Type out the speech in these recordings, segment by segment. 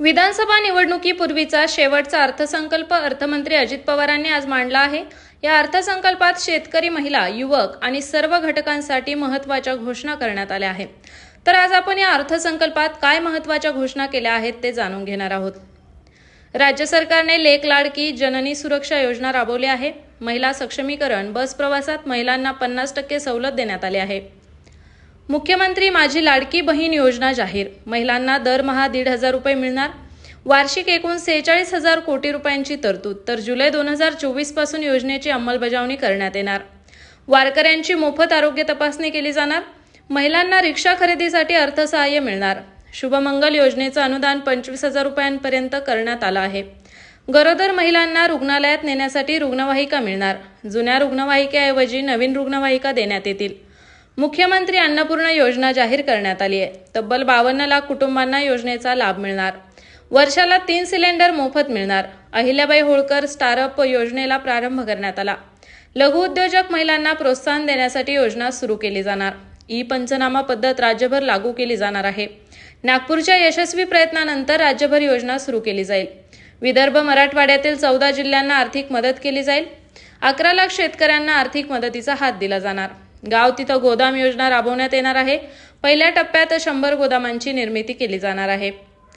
विधानसभा निवडणुकीपूर्वीचा शेवटचा अर्थसंकल्प अर्थमंत्री अजित पवारांनी आज मांडला आहे. या अर्थसंकल्पात शेतकरी महिला युवक आणि सर्व घटकांसाठी महत्त्वाच्या घोषणा करण्यात आल्या आहेत. तर आज आपण या अर्थसंकल्पात काय महत्त्वाच्या घोषणा केल्या आहेत ते जाणून घेणार आहोत. राज्य सरकारने लेक लाडकी जननी सुरक्षा योजना राबवली आहे. महिला सक्षमीकरण बस प्रवासात महिलांना पन्नास टक्के सवलत देण्यात आली आहे. मुख्यमंत्री माझी लाडकी बहीण योजना जाहीर. महिलांना दरमहा दीड हजार रुपये मिळणार. वार्षिक एकूण सेहेचाळीस हजार कोटी रुपयांची तरतूद. तर जुलै दोन हजार चोवीसपासून योजनेची अंमलबजावणी करण्यात येणार. वारकऱ्यांची मोफत आरोग्य तपासणी केली जाणार. महिलांना रिक्षा खरेदीसाठी अर्थसहाय्य मिळणार. शुभमंगल योजनेचं अनुदान पंचवीस हजार रुपयांपर्यंत करण्यात आलं आहे. गरोदर महिलांना रुग्णालयात नेण्यासाठी रुग्णवाहिका मिळणार. जुन्या रुग्णवाहिकेऐवजी नवीन रुग्णवाहिका देण्यात येतील. मुख्यमंत्री अन्नपूर्णा योजना जाहीर करण्यात आली आहे. तब्बल बावन्न लाख कुटुंबांना योजनेचा लाभ मिळणार. वर्षाला तीन सिलेंडर मोफत मिळणार. अहिल्याबाई होळकर स्टारअप योजनेला प्रारंभ करण्यात आला. लघु उद्योजक महिलांना प्रोत्साहन देण्यासाठी योजना सुरू केली जाणार. ई पंचनामा पद्धत राज्यभर लागू केली जाणार आहे. नागपूरच्या यशस्वी प्रयत्नानंतर राज्यभर योजना सुरू केली जाईल. विदर्भ मराठवाड्यातील चौदा जिल्ह्यांना आर्थिक मदत केली जाईल. अकरा लाख शेतकऱ्यांना आर्थिक मदतीचा हात दिला जाणार. गाव तिथं गोदाम योजना राबवण्यात येणार आहे. पहिल्या टप्प्यात शंभर गोदामांची निर्मिती केली जाणार आहे.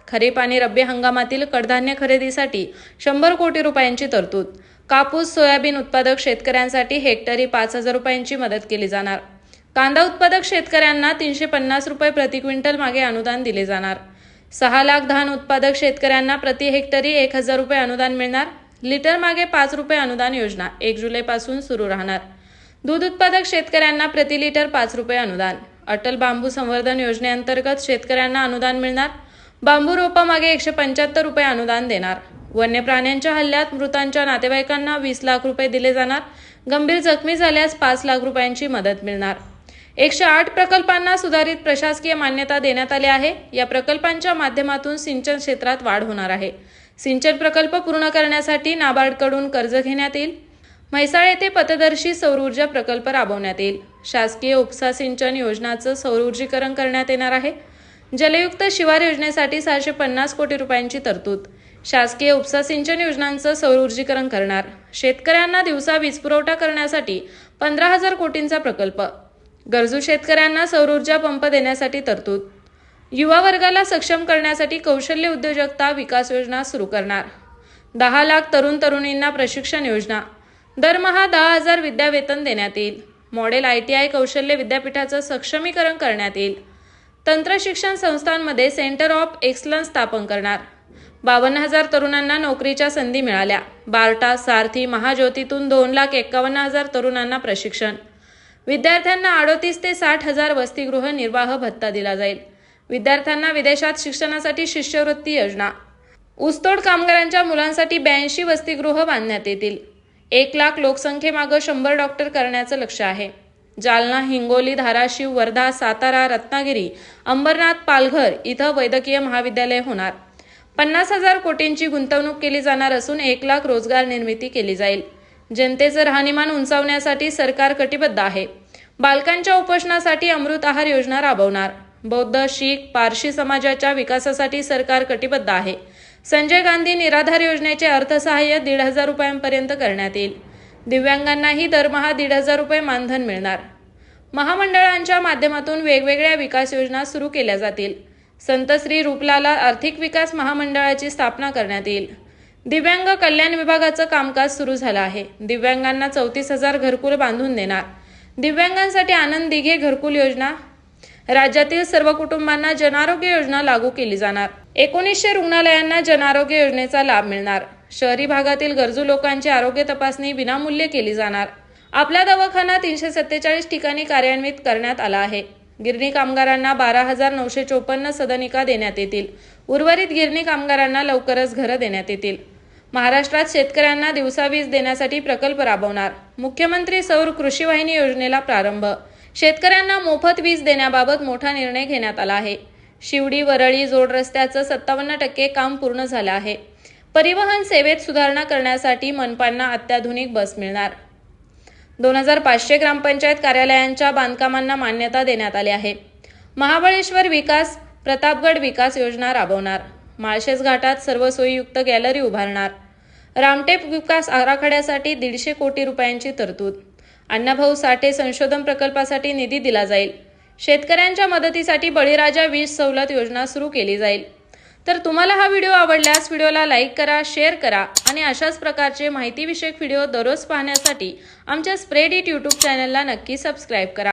खरीप आणि रब्बी हंगामातील कडधान्य खरेदीसाठी शंभर कोटी रुपयांची तरतूद. कापूस सोयाबीन उत्पादक शेतकऱ्यांसाठी हेक्टरी पाच हजार रुपयांची मदत केली जाणार. कांदा उत्पादक शेतकऱ्यांना तीनशे पन्नास रुपये प्रति क्विंटल मागे अनुदान दिले जाणार. सहा लाख धान उत्पादक शेतकऱ्यांना प्रति हेक्टरी एक हजार रुपये अनुदान मिळणार. लिटर मागे पाच रुपये अनुदान योजना एक जुलैपासून सुरू राहणार. दूध उत्पादक शेतकऱ्यांना प्रति लिटर पाच रुपये अनुदान. अटल बांबू संवर्धन योजनेअंतर्गत शेतकऱ्यांना अनुदान मिळणार. बांबू रोपामागे एकशे पंच्याहत्तर रुपये अनुदान देणार. वन्य प्राण्यांच्या हल्ल्यात मृतांच्या नातेवाईकांना वीस लाख रुपये दिले जाणार. गंभीर जखमी झाल्यास पाच लाख रुपयांची मदत मिळणार. एकशे आठ प्रकल्पांना सुधारित प्रशासकीय मान्यता देण्यात आली आहे. या प्रकल्पांच्या माध्यमातून सिंचन क्षेत्रात वाढ होणार आहे. सिंचन प्रकल्प पूर्ण करण्यासाठी नाबार्डकडून कर्ज घेण्यात येईल. म्हैसाळ येथे पथदर्शी सौरऊर्जा प्रकल्प राबवण्यात येईल. शासकीय उपसा सिंचन योजनाचं सौरऊर्जीकरण करण्यात येणार आहे. जलयुक्त शिवार योजनेसाठी सहाशे पन्नास कोटी रुपयांची तरतूद. शासकीय उपसा सिंचन योजनांचं सौरऊर्जीकरण करणार. शेतकऱ्यांना दिवसा वीज पुरवठा करण्यासाठी पंधरा हजार कोटींचा प्रकल्प. गरजू शेतकऱ्यांना सौरऊर्जा पंप देण्यासाठी तरतूद. युवा वर्गाला सक्षम करण्यासाठी कौशल्य उद्योजकता विकास योजना सुरू करणार. दहा लाख तरुण तरुणींना प्रशिक्षण योजना. दरमहा दहा हजार विद्यावेतन देण्यात येईल. मॉडेल आय टी आय कौशल्य विद्यापीठाचं सक्षमीकरण करण्यात येईल. तंत्रशिक्षण संस्थांमध्ये सेंटर ऑफ एक्सलन्स स्थापन करणार. बावन्न हजार तरुणांना नोकरीच्या संधी मिळाल्या. बार्टा सारथी महाज्योतीतून दोन लाख एक्कावन्न हजार तरुणांना प्रशिक्षण. विद्यार्थ्यांना अडोतीस ते साठ हजार वसतिगृह निर्वाह भत्ता दिला जाईल. विद्यार्थ्यांना विदेशात शिक्षणासाठी शिष्यवृत्ती योजना. ऊसतोड कामगारांच्या मुलांसाठी ब्याऐंशी वसतिगृह बांधण्यात येतील. एक लाख लोकसंख्येमागं शंभर डॉक्टर करण्याचं लक्ष आहे. जालना हिंगोली धाराशिव वर्धा सातारा रत्नागिरी अंबरनाथ पालघर इथं वैद्यकीय महाविद्यालय होणार. पन्नास हजार कोटींची गुंतवणूक केली जाणार असून एक लाख रोजगार निर्मिती केली जाईल. जनतेचं राहणीमान उंचावण्यासाठी सरकार कटिबद्ध आहे. बालकांच्या उपोषणासाठी अमृत आहार योजना राबवणार. बौद्ध शीख पारशी समाजाच्या विकासासाठी सरकार कटिबद्ध आहे. संजय गांधी निराधार योजनेचे अर्थसहाय्य दीड हजार रुपयांपर्यंत करण्यात येईल. दिव्यांगांनाही दरमहा दीड हजार रुपये मानधन मिळणार. महामंडळांच्या माध्यमातून वेगवेगळ्या विकास योजना सुरू केल्या जातील. संत श्री रूपलाला आर्थिक विकास महामंडळाची स्थापना करण्यात येईल. दिव्यांग कल्याण विभागाचं कामकाज सुरू झालं आहे. दिव्यांगांना चौतीस हजार घरकुल बांधून देणार. दिव्यांगांसाठी आनंद दिघे घरकुल योजना राज्यातील सर्व कुटुंबांना जनआरोग्य योजना लागू केली जाणार. एकोणीसशे रुग्णालयांना जनआरोग्य योजनेचा लाभ मिळणार. शहरी भागातील गरजू लोकांची आरोग्य तपासणी विनामूल्य केली जाणार. आपला दवाखाना तीनशे सत्तेचाळीस ठिकाणी कार्यान्वित करण्यात आला आहे. गिरणी कामगारांना बारा हजार नऊशे चोपन्न सदनिका देण्यात येतील. उर्वरित गिरणी कामगारांना लवकरच घरं देण्यात येतील. महाराष्ट्रात शेतकऱ्यांना दिवसा वीज देण्यासाठी प्रकल्प राबवणार. मुख्यमंत्री सौर कृषी वाहिनी योजनेला प्रारंभ शेतकऱ्यांना मोफत वीज देण्याबाबत मोठा निर्णय घेण्यात आला आहे. शिवडी वरळी जोड रस्त्याचं सत्तावन्न टक्के काम पूर्ण झालं आहे. परिवहन सेवेत सुधारणा करण्यासाठी मनपांना अत्याधुनिक बस मिळणार. दोन हजार पाचशे ग्रामपंचायत कार्यालयांच्या बांधकामांना मान्यता देण्यात आली आहे. महाबळेश्वर विकास प्रतापगड विकास योजना राबवणार. माळशेज घाटात सर्व सोयीयुक्त गॅलरी उभारणार. रामटेप विकास आराखड्यासाठी दीडशे कोटी रुपयांची तरतूद अण्णाभाऊ साठे संशोधन प्रकल्पासाठी निधी दिला जाईल. शेतकऱ्यांच्या मदतीसाठी बळीराजा वीज सवलत योजना सुरू केली जाईल. तर तुम्हाला हा व्हिडिओ आवडल्यास व्हिडिओला लाईक करा शेअर करा आणि अशाच प्रकारचे माहितीविषयक व्हिडिओ दररोज पाहण्यासाठी आमच्या स्प्रेड इट यूट्यूब चॅनलला नक्की सबस्क्राईब करा.